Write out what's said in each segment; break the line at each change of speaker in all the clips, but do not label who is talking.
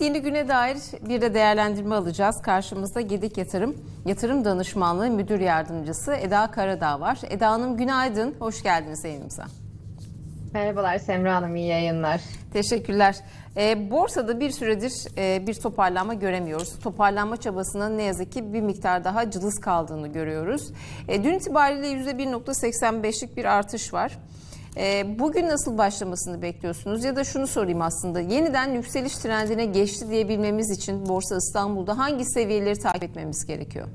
Yeni güne dair bir de değerlendirme alacağız. Karşımızda Gedik Yatırım, Yatırım Danışmanlığı Müdür Yardımcısı Eda Karadağ var. Eda Hanım günaydın, hoş geldiniz yayınımıza.
Merhabalar Semra Hanım, iyi yayınlar.
Teşekkürler. E, borsada bir süredir e, bir toparlanma göremiyoruz. Toparlanma çabasının ne yazık ki bir miktar daha cılız kaldığını görüyoruz. E, dün itibariyle %1.85'lik bir artış var. E, bugün nasıl başlamasını bekliyorsunuz? Ya da şunu sorayım aslında. Yeniden yükseliş trendine geçti diyebilmemiz için Borsa İstanbul'da hangi seviyeleri takip etmemiz gerekiyor?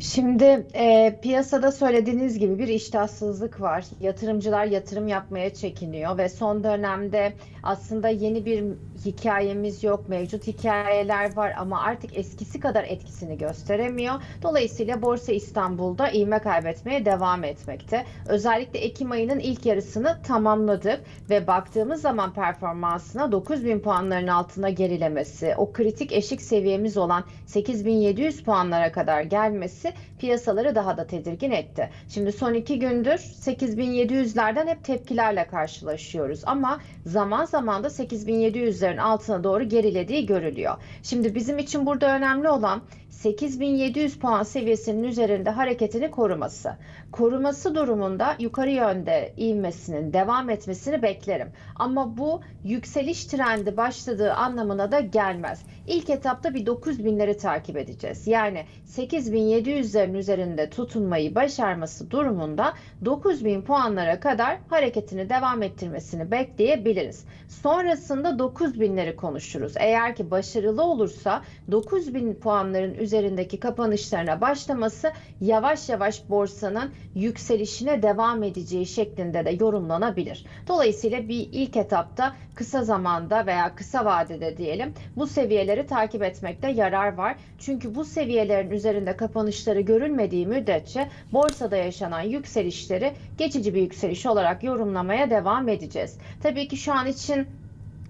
Şimdi e, piyasada söylediğiniz gibi bir iştahsızlık var. Yatırımcılar yatırım yapmaya çekiniyor ve son dönemde aslında yeni bir hikayemiz yok. Mevcut hikayeler var ama artık eskisi kadar etkisini gösteremiyor. Dolayısıyla Borsa İstanbul'da ivme kaybetmeye devam etmekte. Özellikle Ekim ayının ilk yarısını tamamladık ve baktığımız zaman performansına 9000 puanların altına gerilemesi, o kritik eşik seviyemiz olan 8700 puanlara kadar gelmesi piyasaları daha da tedirgin etti. Şimdi son iki gündür 8700'lerden hep tepkilerle karşılaşıyoruz ama zaman zaman da 8700'lerin altına doğru gerilediği görülüyor. Şimdi bizim için burada önemli olan 8700 puan seviyesinin üzerinde hareketini koruması. Koruması durumunda yukarı yönde ivmesinin devam etmesini beklerim. Ama bu yükseliş trendi başladığı anlamına da gelmez. İlk etapta bir 9000'leri takip edeceğiz. Yani 8700'lerin üzerinde tutunmayı başarması durumunda 9000 puanlara kadar hareketini devam ettirmesini bekleyebiliriz. Sonrasında 9000'leri konuşuruz. Eğer ki başarılı olursa 9000 puanların üzerindeki kapanışlarına başlaması yavaş yavaş borsanın yükselişine devam edeceği şeklinde de yorumlanabilir. Dolayısıyla bir ilk etapta kısa zamanda veya kısa vadede diyelim bu seviyeleri takip etmekte yarar var. Çünkü bu seviyelerin üzerinde kapanışları görülmediği müddetçe borsada yaşanan yükselişleri geçici bir yükseliş olarak yorumlamaya devam edeceğiz. Tabii ki şu an için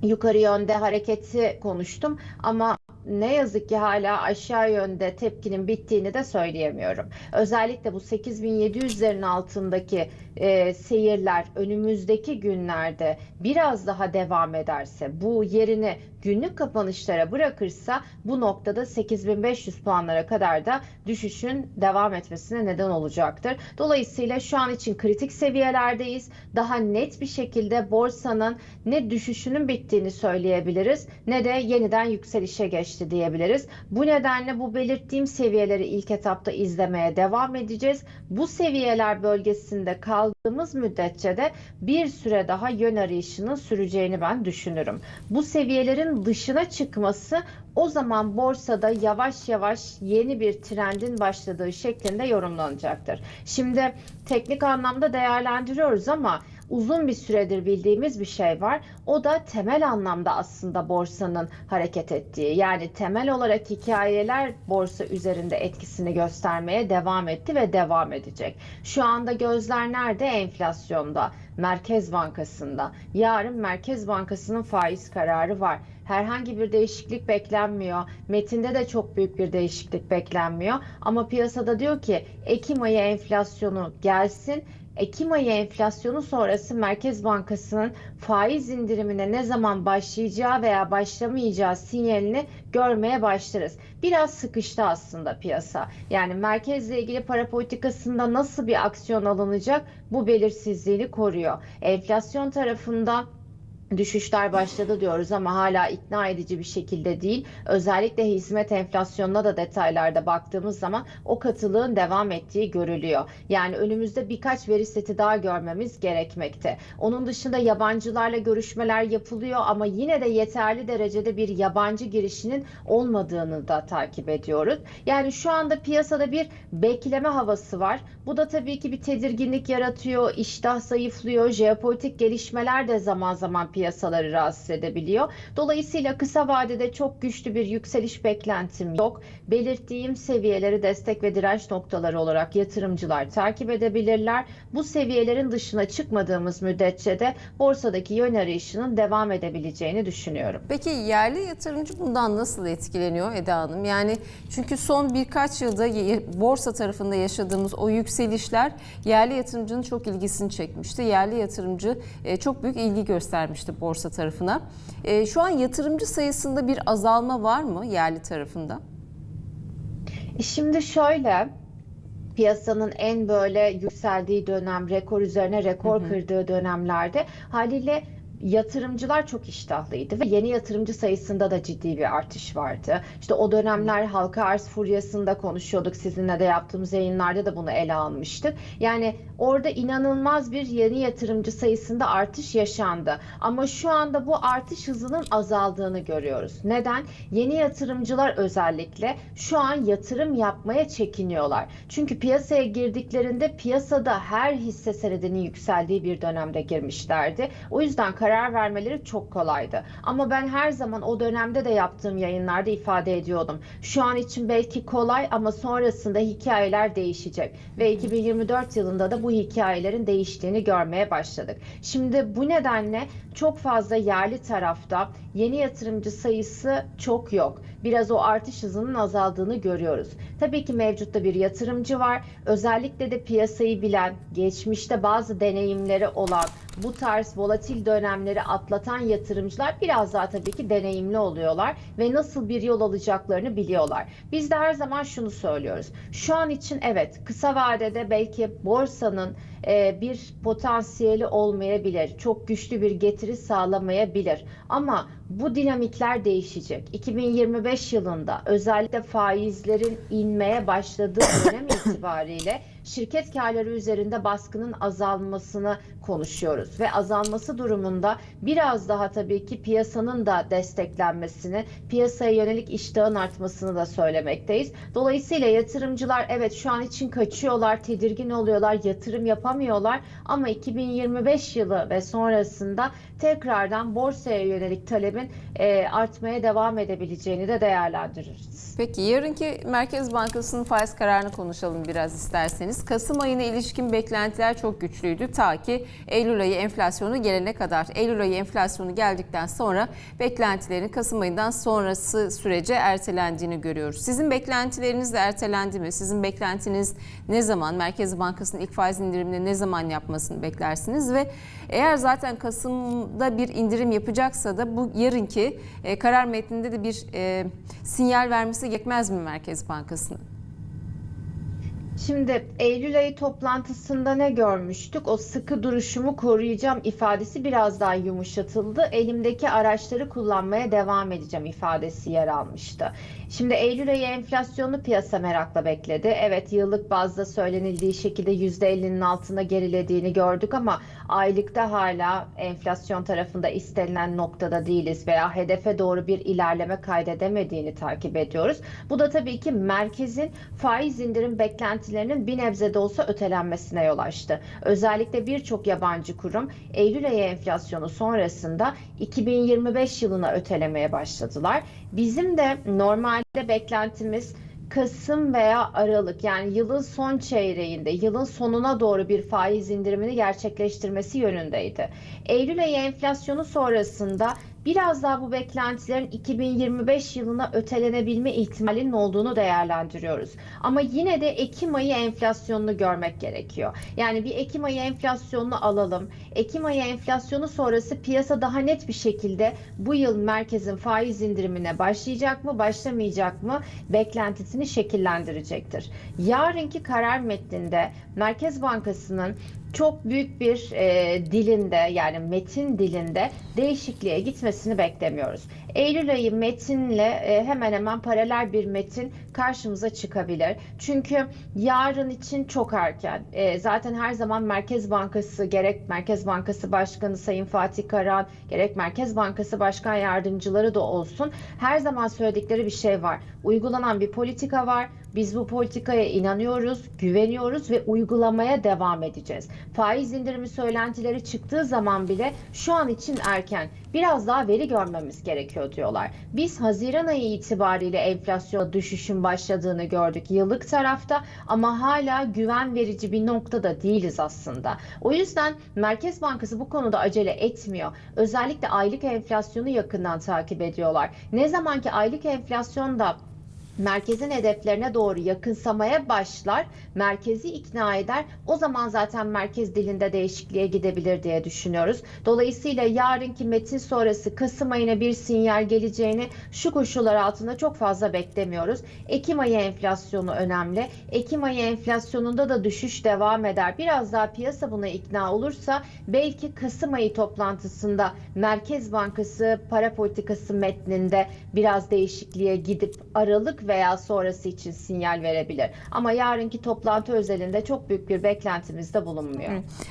yukarı yönde hareketi konuştum ama ne yazık ki hala aşağı yönde tepkinin bittiğini de söyleyemiyorum. Özellikle bu 8700'lerin altındaki e, seyirler önümüzdeki günlerde biraz daha devam ederse, bu yerini günlük kapanışlara bırakırsa bu noktada 8500 puanlara kadar da düşüşün devam etmesine neden olacaktır. Dolayısıyla şu an için kritik seviyelerdeyiz. Daha net bir şekilde borsanın ne düşüşünün bittiğini söyleyebiliriz ne de yeniden yükselişe geçti diyebiliriz. Bu nedenle bu belirttiğim seviyeleri ilk etapta izlemeye devam edeceğiz. Bu seviyeler bölgesinde kaldığımız müddetçe de bir süre daha yön arayışının süreceğini ben düşünürüm. Bu seviyelerin dışına çıkması o zaman borsada yavaş yavaş yeni bir trendin başladığı şeklinde yorumlanacaktır. Şimdi teknik anlamda değerlendiriyoruz ama uzun bir süredir bildiğimiz bir şey var. O da temel anlamda aslında borsanın hareket ettiği. Yani temel olarak hikayeler borsa üzerinde etkisini göstermeye devam etti ve devam edecek. Şu anda gözler nerede? Enflasyonda, Merkez Bankası'nda. Yarın Merkez Bankası'nın faiz kararı var. Herhangi bir değişiklik beklenmiyor. Metinde de çok büyük bir değişiklik beklenmiyor. Ama piyasada diyor ki Ekim ayı enflasyonu gelsin. Ekim ayı enflasyonu sonrası Merkez Bankası'nın faiz indirimine ne zaman başlayacağı veya başlamayacağı sinyalini görmeye başlarız. Biraz sıkıştı aslında piyasa. Yani merkezle ilgili para politikasında nasıl bir aksiyon alınacak bu belirsizliğini koruyor. Enflasyon tarafında düşüşler başladı diyoruz ama hala ikna edici bir şekilde değil. Özellikle hizmet enflasyonuna da detaylarda baktığımız zaman o katılığın devam ettiği görülüyor. Yani önümüzde birkaç veri seti daha görmemiz gerekmekte. Onun dışında yabancılarla görüşmeler yapılıyor ama yine de yeterli derecede bir yabancı girişinin olmadığını da takip ediyoruz. Yani şu anda piyasada bir bekleme havası var. Bu da tabii ki bir tedirginlik yaratıyor, iştah zayıflıyor, jeopolitik gelişmeler de zaman zaman piyasaları rahatsız edebiliyor. Dolayısıyla kısa vadede çok güçlü bir yükseliş beklentim yok. Belirttiğim seviyeleri destek ve direnç noktaları olarak yatırımcılar takip edebilirler. Bu seviyelerin dışına çıkmadığımız müddetçe de borsadaki yön arayışının devam edebileceğini düşünüyorum.
Peki yerli yatırımcı bundan nasıl etkileniyor Eda Hanım? Yani çünkü son birkaç yılda borsa tarafında yaşadığımız o yükselişler yerli yatırımcının çok ilgisini çekmişti. Yerli yatırımcı çok büyük ilgi göstermişti yansımıştı borsa tarafına. E, şu an yatırımcı sayısında bir azalma var mı yerli tarafında?
E Şimdi şöyle piyasanın en böyle yükseldiği dönem, rekor üzerine rekor kırdığı dönemlerde haliyle yatırımcılar çok iştahlıydı ve yeni yatırımcı sayısında da ciddi bir artış vardı. İşte o dönemler halka arz furyasında konuşuyorduk. Sizinle de yaptığımız yayınlarda da bunu ele almıştık. Yani orada inanılmaz bir yeni yatırımcı sayısında artış yaşandı. Ama şu anda bu artış hızının azaldığını görüyoruz. Neden? Yeni yatırımcılar özellikle şu an yatırım yapmaya çekiniyorlar. Çünkü piyasaya girdiklerinde piyasada her hisse senedinin yükseldiği bir dönemde girmişlerdi. O yüzden karar vermeleri çok kolaydı. Ama ben her zaman o dönemde de yaptığım yayınlarda ifade ediyordum. Şu an için belki kolay ama sonrasında hikayeler değişecek ve 2024 yılında da bu hikayelerin değiştiğini görmeye başladık. Şimdi bu nedenle çok fazla yerli tarafta yeni yatırımcı sayısı çok yok. Biraz o artış hızının azaldığını görüyoruz. Tabii ki mevcutta bir yatırımcı var. Özellikle de piyasayı bilen, geçmişte bazı deneyimleri olan, bu tarz volatil dönemleri atlatan yatırımcılar biraz daha tabii ki deneyimli oluyorlar ve nasıl bir yol alacaklarını biliyorlar. Biz de her zaman şunu söylüyoruz. Şu an için evet kısa vadede belki borsanın e, bir potansiyeli olmayabilir. Çok güçlü bir getiri sağlamayabilir. Ama bu dinamikler değişecek. 2025 yılında özellikle faizlerin inmeye başladığı dönem itibariyle şirket karları üzerinde baskının azalmasını konuşuyoruz ve azalması durumunda biraz daha tabii ki piyasanın da desteklenmesini, piyasaya yönelik iştahın artmasını da söylemekteyiz. Dolayısıyla yatırımcılar evet şu an için kaçıyorlar, tedirgin oluyorlar, yatırım yapamıyorlar ama 2025 yılı ve sonrasında tekrardan borsaya yönelik talebin e, artmaya devam edebileceğini de değerlendiririz.
Peki yarınki Merkez Bankası'nın faiz kararını konuşalım biraz isterseniz. Kasım ayına ilişkin beklentiler çok güçlüydü ta ki Eylül ayı enflasyonu gelene kadar. Eylül ayı enflasyonu geldikten sonra beklentilerin Kasım ayından sonrası sürece ertelendiğini görüyoruz. Sizin beklentileriniz de ertelendi mi? Sizin beklentiniz ne zaman? Merkez Bankası'nın ilk faiz indirimini ne zaman yapmasını beklersiniz ve eğer zaten Kasım'da bir indirim yapacaksa da bu yarınki e, karar metninde de bir e, sinyal vermesi gerekmez mi Merkez Bankası'nın?
Şimdi Eylül ayı toplantısında ne görmüştük? O sıkı duruşumu koruyacağım ifadesi biraz daha yumuşatıldı. Elimdeki araçları kullanmaya devam edeceğim ifadesi yer almıştı. Şimdi Eylül ayı enflasyonu piyasa merakla bekledi. Evet yıllık bazda söylenildiği şekilde %50'nin altında gerilediğini gördük ama aylıkta hala enflasyon tarafında istenilen noktada değiliz veya hedefe doğru bir ilerleme kaydedemediğini takip ediyoruz. Bu da tabii ki merkezin faiz indirim beklentilerinin bir nebze de olsa ötelenmesine yol açtı. Özellikle birçok yabancı kurum Eylül ayı enflasyonu sonrasında 2025 yılına ötelemeye başladılar. Bizim de normalde beklentimiz Kasım veya Aralık yani yılın son çeyreğinde, yılın sonuna doğru bir faiz indirimini gerçekleştirmesi yönündeydi. Eylül ayı enflasyonu sonrasında biraz daha bu beklentilerin 2025 yılına ötelenebilme ihtimalinin olduğunu değerlendiriyoruz. Ama yine de Ekim ayı enflasyonunu görmek gerekiyor. Yani bir Ekim ayı enflasyonunu alalım. Ekim ayı enflasyonu sonrası piyasa daha net bir şekilde bu yıl merkezin faiz indirimine başlayacak mı, başlamayacak mı beklentisini şekillendirecektir. Yarınki karar metninde Merkez Bankası'nın çok büyük bir e, dilinde yani metin dilinde değişikliğe gitmesini beklemiyoruz. Eylül ayı metinle e, hemen hemen paralel bir metin karşımıza çıkabilir. Çünkü yarın için çok erken. E, zaten her zaman Merkez Bankası gerek Merkez Bankası Başkanı Sayın Fatih Karahan gerek Merkez Bankası Başkan Yardımcıları da olsun her zaman söyledikleri bir şey var. Uygulanan bir politika var. Biz bu politikaya inanıyoruz, güveniyoruz ve uygulamaya devam edeceğiz. Faiz indirimi söylentileri çıktığı zaman bile şu an için erken. Biraz daha veri görmemiz gerekiyor diyorlar. Biz Haziran ayı itibariyle enflasyon düşüşün başladığını gördük yıllık tarafta ama hala güven verici bir noktada değiliz aslında. O yüzden Merkez Bankası bu konuda acele etmiyor. Özellikle aylık enflasyonu yakından takip ediyorlar. Ne zaman ki aylık enflasyon da merkezin hedeflerine doğru yakınsamaya başlar, merkezi ikna eder. O zaman zaten merkez dilinde değişikliğe gidebilir diye düşünüyoruz. Dolayısıyla yarınki metin sonrası Kasım ayına bir sinyal geleceğini şu koşullar altında çok fazla beklemiyoruz. Ekim ayı enflasyonu önemli. Ekim ayı enflasyonunda da düşüş devam eder. Biraz daha piyasa buna ikna olursa belki Kasım ayı toplantısında Merkez Bankası para politikası metninde biraz değişikliğe gidip Aralık veya sonrası için sinyal verebilir. Ama yarınki toplantı özelinde çok büyük bir beklentimizde bulunmuyor.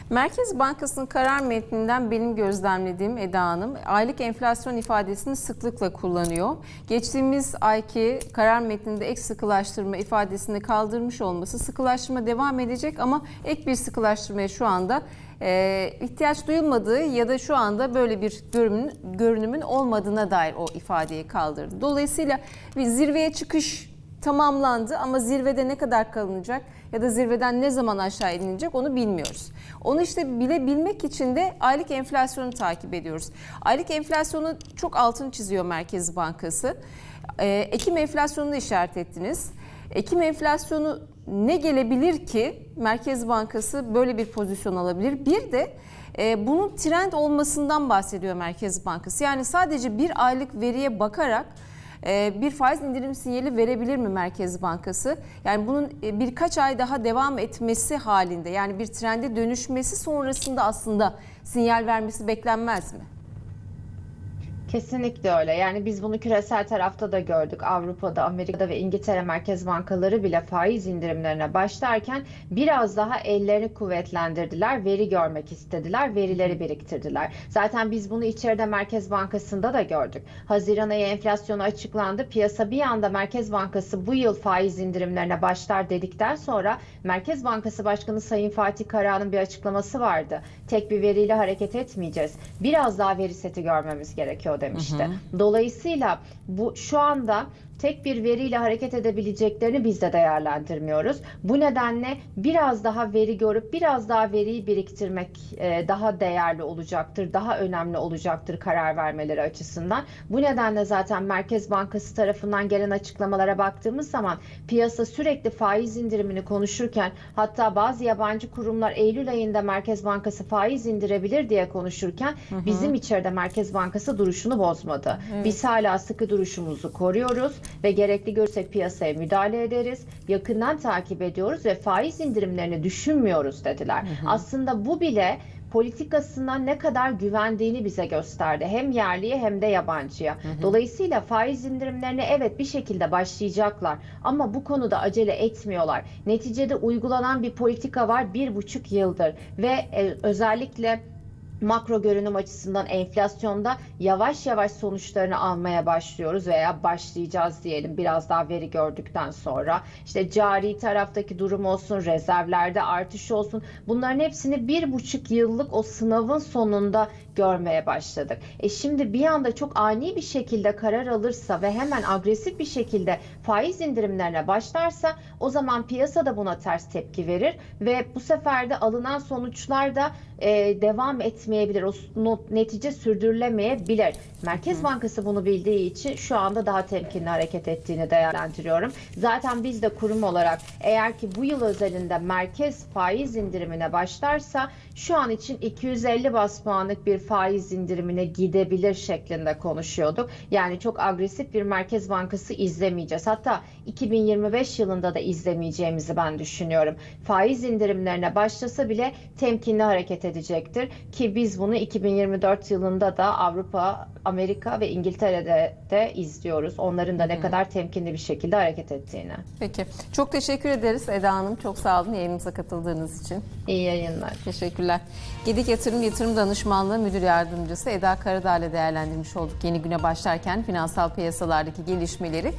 Merkez Bankası'nın karar metninden benim gözlemlediğim Eda Hanım aylık enflasyon ifadesini sıklıkla kullanıyor. Geçtiğimiz ayki karar metninde ek sıkılaştırma ifadesini kaldırmış olması sıkılaştırma devam edecek ama ek bir sıkılaştırmaya şu anda e, ihtiyaç duyulmadığı ya da şu anda böyle bir görünümün, görünümün olmadığına dair o ifadeyi kaldırdı. Dolayısıyla bir zirveye çıkış tamamlandı ama zirvede ne kadar kalınacak ya da zirveden ne zaman aşağı inilecek onu bilmiyoruz. Onu işte bilebilmek için de aylık enflasyonu takip ediyoruz. Aylık enflasyonu çok altını çiziyor Merkez Bankası. Ee, Ekim enflasyonunu işaret ettiniz. Ekim enflasyonu ne gelebilir ki Merkez Bankası böyle bir pozisyon alabilir? Bir de e, bunun trend olmasından bahsediyor Merkez Bankası. Yani sadece bir aylık veriye bakarak e, bir faiz indirim sinyali verebilir mi Merkez Bankası? Yani bunun e, birkaç ay daha devam etmesi halinde yani bir trende dönüşmesi sonrasında aslında sinyal vermesi beklenmez mi?
Kesinlikle öyle. Yani biz bunu küresel tarafta da gördük. Avrupa'da, Amerika'da ve İngiltere merkez bankaları bile faiz indirimlerine başlarken biraz daha ellerini kuvvetlendirdiler. Veri görmek istediler, verileri biriktirdiler. Zaten biz bunu içeride Merkez Bankası'nda da gördük. Haziran ayı enflasyonu açıklandı. Piyasa bir anda Merkez Bankası bu yıl faiz indirimlerine başlar dedikten sonra Merkez Bankası Başkanı Sayın Fatih Karahan'ın bir açıklaması vardı. Tek bir veriyle hareket etmeyeceğiz. Biraz daha veri seti görmemiz gerekiyor demişti. Dolayısıyla bu şu anda tek bir veriyle hareket edebileceklerini biz de değerlendirmiyoruz. Bu nedenle biraz daha veri görüp biraz daha veriyi biriktirmek e, daha değerli olacaktır, daha önemli olacaktır karar vermeleri açısından. Bu nedenle zaten Merkez Bankası tarafından gelen açıklamalara baktığımız zaman piyasa sürekli faiz indirimini konuşurken hatta bazı yabancı kurumlar Eylül ayında Merkez Bankası faiz indirebilir diye konuşurken bizim içeride Merkez Bankası duruşunu bozmadı. Biz hala sıkı duruşumuzu koruyoruz ve gerekli görürsek piyasaya müdahale ederiz. Yakından takip ediyoruz ve faiz indirimlerini düşünmüyoruz dediler. Aslında bu bile politikasından ne kadar güvendiğini bize gösterdi. Hem yerliye hem de yabancıya. Dolayısıyla faiz indirimlerine evet bir şekilde başlayacaklar. Ama bu konuda acele etmiyorlar. Neticede uygulanan bir politika var bir buçuk yıldır. Ve e, özellikle makro görünüm açısından enflasyonda yavaş yavaş sonuçlarını almaya başlıyoruz veya başlayacağız diyelim biraz daha veri gördükten sonra. İşte cari taraftaki durum olsun, rezervlerde artış olsun bunların hepsini bir buçuk yıllık o sınavın sonunda görmeye başladık. E şimdi bir anda çok ani bir şekilde karar alırsa ve hemen agresif bir şekilde faiz indirimlerine başlarsa o zaman piyasa da buna ters tepki verir ve bu sefer de alınan sonuçlar da e, devam etmeyebilir. O not, netice sürdürülemeyebilir. Merkez Bankası bunu bildiği için şu anda daha temkinli hareket ettiğini değerlendiriyorum. Zaten biz de kurum olarak eğer ki bu yıl özelinde merkez faiz indirimine başlarsa şu an için 250 bas puanlık bir faiz indirimine gidebilir şeklinde konuşuyorduk. Yani çok agresif bir Merkez Bankası izlemeyeceğiz. Hatta 2025 yılında da izlemeyeceğimizi ben düşünüyorum. Faiz indirimlerine başlasa bile temkinli hareket edecektir ki biz bunu 2024 yılında da Avrupa, Amerika ve İngiltere'de de izliyoruz. Onların da ne kadar temkinli bir şekilde hareket ettiğini.
Peki. Çok teşekkür ederiz Eda Hanım. Çok sağ olun yayınımıza katıldığınız için.
İyi yayınlar.
Teşekkürler. Gedik Yatırım Yatırım Danışmanlığı Müdür Yardımcısı Eda Karadağ ile değerlendirmiş olduk yeni güne başlarken finansal piyasalardaki gelişmeleri.